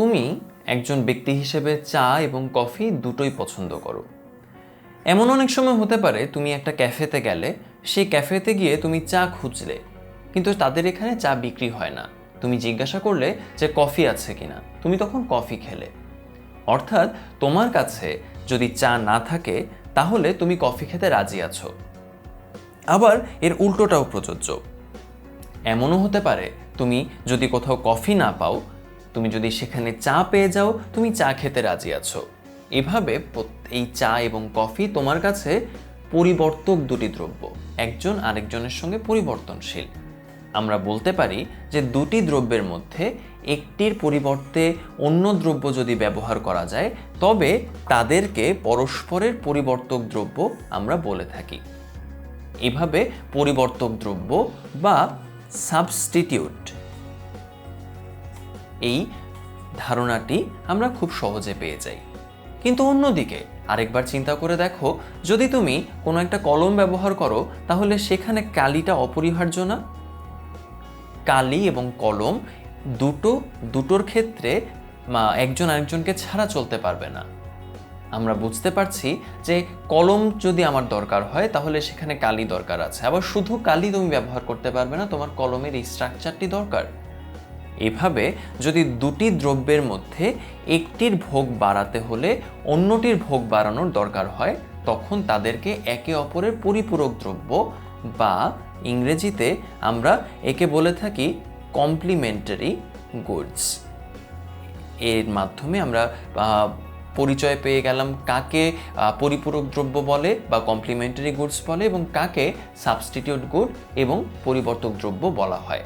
তুমি একজন ব্যক্তি হিসেবে চা এবং কফি দুটোই পছন্দ করো। এমন অনেক সময় হতে পারে তুমি একটা ক্যাফেতে গেলে, সেই ক্যাফেতে গিয়ে তুমি চা খুঁজলে, কিন্তু তাদের এখানে চা বিক্রি হয় না। তুমি জিজ্ঞাসা করলে যে কফি আছে কিনা, তুমি তখন কফি খেলে। অর্থাৎ তোমার কাছে যদি চা না থাকে, তাহলে তুমি কফি খেতে রাজি আছো। আবার এর উল্টোটাও প্রযোজ্য। এমনও হতে পারে তুমি যদি কোথাও কফি না পাও তুমি যদি সেখানে চা পেয়ে যাও, তুমি চা খেতে রাজি আছো। এভাবে এই চা এবং কফি তোমার কাছে পরিবর্তক দুটি দ্রব্য, একজন আরেকজনের সঙ্গে পরিবর্তনশীল। আমরা বলতে পারি যে দুটি দ্রব্যের মধ্যে একটির পরিবর্তে অন্য দ্রব্য যদি ব্যবহার করা যায়, তবে তাদেরকে পরস্পরের পরিবর্তক দ্রব্য আমরা বলে থাকি। এভাবে পরিবর্তক দ্রব্য বা সাবস্টিটিউট এই ধারণাটি আমরা খুব সহজে পেয়ে যাই। কিন্তু অন্যদিকে, আরেকবার চিন্তা করে দেখো, যদি তুমি কোনো একটা কলম ব্যবহার করো, তাহলে সেখানে কালিটা অপরিহার্য না? কালি এবং কলম দুটো, দুটোর ক্ষেত্রে একজন আরেকজনকে ছাড়া চলতে পারবে না। আমরা বুঝতে পারছি যে কলম যদি আমার দরকার হয়, তাহলে সেখানে কালি দরকার আছে। আবার শুধু কালি তুমি ব্যবহার করতে পারবে না, তোমার কলমের এই স্ট্রাকচারটি দরকার। এভাবে যদি দুটি দ্রব্যের মধ্যে একটির ভোগ বাড়াতে হলে অন্যটির ভোগ বাড়ানোর দরকার হয়, তখন তাদেরকে একে অপরের পরিপূরক দ্রব্য বা ইংরেজিতে আমরা একে বলে থাকি কমপ্লিমেন্টারি গুডস এর মাধ্যমে আমরা পরিচয় পেয়ে গেলাম কাকে পরিপূরক দ্রব্য বলে বা কমপ্লিমেন্টারি গুডস বলে এবং কাকে সাবস্টিটিউট গুড এবং পরিবর্তক দ্রব্য বলা হয়।